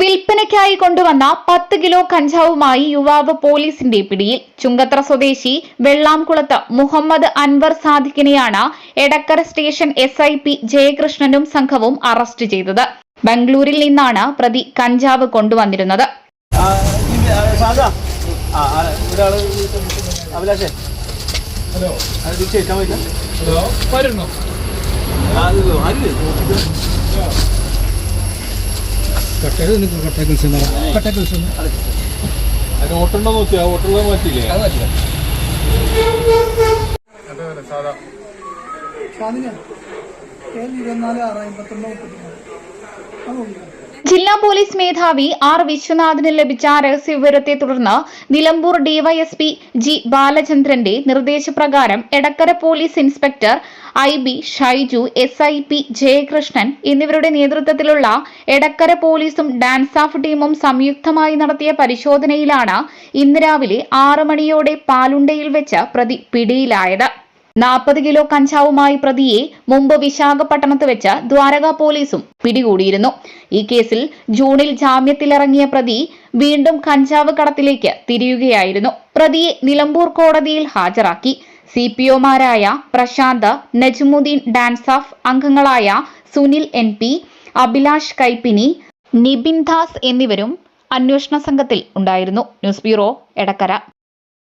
വിൽപ്പനയ്ക്കായി കൊണ്ടുവന്ന പത്ത് കിലോ കഞ്ചാവുമായി യുവാവ് പോലീസിന്റെ പിടിയിൽ. ചുങ്കത്ര സ്വദേശി വെള്ളാംകുളത്ത് Muhammad Anwar സാദിഖിനെയാണ് Edakkara station S I P ജയകൃഷ്ണനും സംഘവും അറസ്റ്റ് ചെയ്തത്. ബംഗളൂരിൽ നിന്നാണ് പ്രതി കഞ്ചാവ് കൊണ്ടുവന്നിരുന്നത്. ആ, ഇത്, ആ, സാധാ ആ ആ, ഒരാൾ അഭിലാഷേ ഹലോ അത് തിരിച്ചേറ്റാൻ പറ്റില്ല ആ, ഇത് ആര്? അതിന് ഓട്ടുണ്ടോ നോക്കിയാ ഓട്ടുള്ളത് മാറ്റിയില്ലേ ജില്ലാ പോലീസ് മേധാവി ആർ വിശ്വനാഥിന് ലഭിച്ച രഹസ്യവിവരത്തെ തുടർന്ന് നിലമ്പൂർ ഡിവൈഎസ്പി ജി ബാലചന്ദ്രന്റെ നിർദ്ദേശപ്രകാരം Edakkara police inspector I B Shaiju S I P Jayakrishnan എന്നിവരുടെ നേതൃത്വത്തിലുള്ള എടക്കര പോലീസും ഡാൻസ് ഓഫ് ടീമും സംയുക്തമായി നടത്തിയ പരിശോധനയിലാണ് ഇന്ന് രാവിലെ ആറ് മണിയോടെ പാലുണ്ടയിൽ വെച്ച് പ്രതി പിടിയിലായത്. നാൽപ്പത് കിലോ കഞ്ചാവുമായി പ്രതിയെ മുമ്പ് വിശാഖപട്ടണത്ത് വെച്ച് ദ്വാരക പോലീസും പിടികൂടിയിരുന്നു. ഈ കേസിൽ ജൂണിൽ ജാമ്യത്തിലിറങ്ങിയ പ്രതി വീണ്ടും കഞ്ചാവ് കടത്തിലേക്ക് തിരിയുകയായിരുന്നു. പ്രതിയെ നിലമ്പൂർ കോടതിയിൽ ഹാജരാക്കി. സി പി ഒമാരായ പ്രശാന്ത് നജ്മുദ്ദീൻ ഡാൻസാഫ് അംഗങ്ങളായ സുനിൽ എൻ പി അഭിലാഷ് കൈപ്പിനി നിബിൻ ദാസ് എന്നിവരും അന്വേഷണ സംഘത്തിൽ ഉണ്ടായിരുന്നു. News bureau Edakkara.